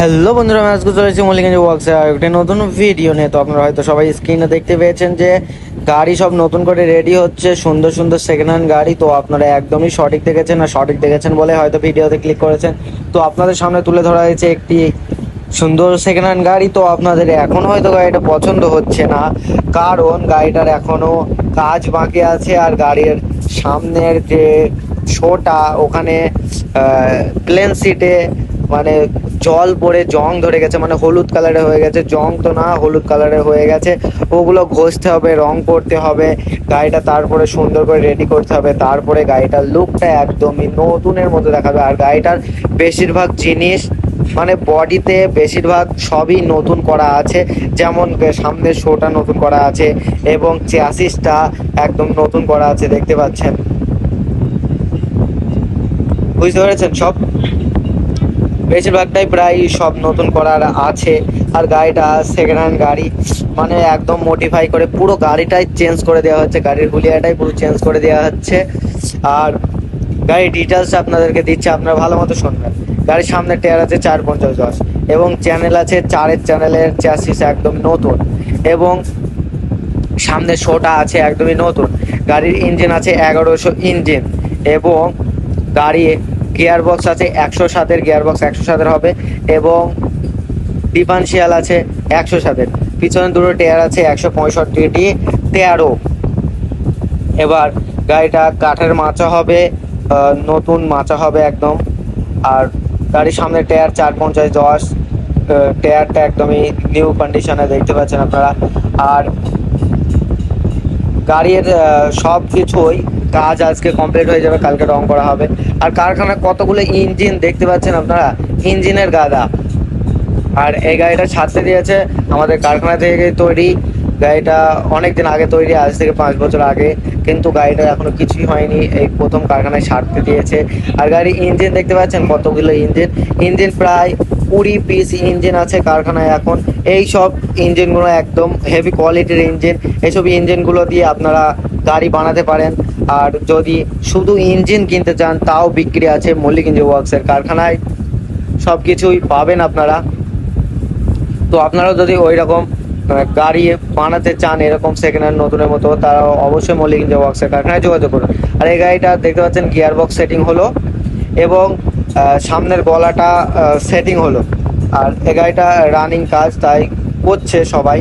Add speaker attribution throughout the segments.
Speaker 1: Hello বন্ধুরা, আমি আজকে চলেছি মল্লিকগঞ্জ ওয়ার্কসে একটা নতুন ভিডিও নিয়ে। তো আপনারা হয়তো সবাই স্ক্রিনে দেখতে পেয়েছেন যে, গাড়ি সব নতুন করে রেডি হচ্ছে, সুন্দর সুন্দর সেকেন্ড হ্যান্ড গাড়ি। তো আপনারা একদমই সঠিক দেখেছেন আর সঠিক দেখেছেন বলে হয়তো ভিডিওতে ক্লিক করেছেন। তো আপনাদের সামনে তুলে ধরা হয়েছে একটি সুন্দর সেকেন্ড হ্যান্ড গাড়ি। তো আপনাদের এখন হয়তো গাড়িটা পছন্দ হচ্ছে না, কারণ গাড়িটার এখনও কাজ বাকি আছে আর গাড়ির সামনের যে শোটা, ওখানে প্লেন সিটে মানে জল পড়ে, জং ধরে গেছে মানে হলুদ কালারে হয়ে গেছে। জং তো না, হলুদ কালারে হয়ে গেছে। ওগুলো ঘষতে হবে, রং করতে হবে। গাড়িটা তারপরে সুন্দর করে রেডি করতে হবে। তারপরে গাড়িটার লুকটা একদমই নতুনের মতো দেখাবে। আর গাড়িটার বেশিরভাগ জিনিস মানে বডিতে বেশিরভাগ সবই নতুন করা আছে। যেমন সামনের শোটা নতুন করা আছে এবং চ্যাসিসটা একদম নতুন করা আছে, দেখতে পাচ্ছেন? বুঝতে পেরেছেন সব? বেশিরভাগটাই প্রায় সব নতুন করার আছে। আর গাড়িটা সেকেন্ড হ্যান্ড গাড়ি মানে একদম মডিফাই করে পুরো গাড়িটাই চেঞ্জ করে দেওয়া হচ্ছে। গাড়ির হুলিয়াটাই পুরো চেঞ্জ করে দেওয়া হচ্ছে। আর গাড়ির ডিটেলস আপনাদেরকে দিচ্ছে, আপনারা ভালো মতো শুনবেন। গাড়ির সামনে টায়ার আছে চার পঞ্চাশ দশ। এবং চ্যানেল আছে চারের চ্যানেলের চ্যাসিস একদম নতুন। এবং সামনে শোটা আছে একদমই নতুন। গাড়ির ইঞ্জিন আছে এগারোশো ইঞ্জিন এবং গাড়ি গিয়ার বক্স আছে, একশো সাতের গিয়ার বক্স একশো সাতের হবে এবং ডিফারেন্সিয়াল আছে একশো সাতের। পিছনে দুটো টায়ার আছে, একশো পঁয়ষট্টিটি, তেরো। এবার গাড়িটা কাঠের মাচা হবে নতুন মাচা হবে একদম। আর গাড়ির সামনে টায়ার চার পঞ্চাশ দশ টায়ারটা একদমই নিউ কন্ডিশনে দেখতে পাচ্ছেন আপনারা। আর গাড়ির সব কিছুই কাজ আজকে কমপ্লিট হয়ে যাবে, কালকে রং করা হবে। আর কারখানায় কতগুলো ইঞ্জিন দেখতে পাচ্ছেন আপনারা? ইঞ্জিনের গাদা। আর এই গাড়িটা ছাড়তে দিয়েছে আমাদের কারখানা থেকে তৈরি। গাড়িটা অনেক দিন আগে তৈরি, আজ থেকে পাঁচ বছর আগে। কিন্তু গাড়িটা এখনও কিছুই হয়নি, এই প্রথম কারখানায় ছাড়তে দিয়েছে। আর গাড়ির ইঞ্জিন দেখতে পাচ্ছেন কতগুলো ইঞ্জিন? ইঞ্জিন প্রায় কুড়ি পিস ইঞ্জিন আছে কারখানায় এখন। এই সব ইঞ্জিনগুলো একদম হেভি কোয়ালিটির ইঞ্জিন এইসব ইঞ্জিনগুলো দিয়ে আপনারা গাড়ি বানাতে পারেন। আর যদি শুধু ইঞ্জিন কিনতে চান, তাও বিক্রি আছে মল্লিক ইঞ্জিন ওয়ার্কসের কারখানায়। সব কিছুই পাবেন আপনারা। তো আপনারা যদি ওই রকম গাড়ি বানাতে চান এরকম সেকেন্ড হ্যান্ড নতুনের মতো তারা অবশ্যই মল্লিক ইঞ্জিন ওয়ার্কসের কারখানায় যোগাযোগ করুন। আর এই গাড়িটা দেখতে পাচ্ছেন গিয়ার বক্স সেটিং হলো। এবং সামনের গলাটা সেটিং হলো। আর এ গাড়িটা রানিং কাজ, তাই করছে সবাই।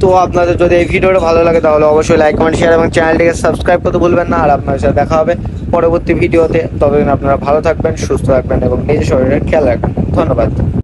Speaker 1: তো আপনাদের যদি এই ভিডিওটা ভালো লাগে, তাহলে অবশ্যই লাইক কমেন্ট শেয়ার এবং চ্যানেলটিকে সাবস্ক্রাইব করতে ভুলবেন না। আর আপনার সাথে দেখা হবে পরবর্তী ভিডিওতে। ততদিন আপনারা ভালো থাকবেন, সুস্থ থাকবেন এবং নিজের শরীরের খেয়াল রাখবেন। ধন্যবাদ।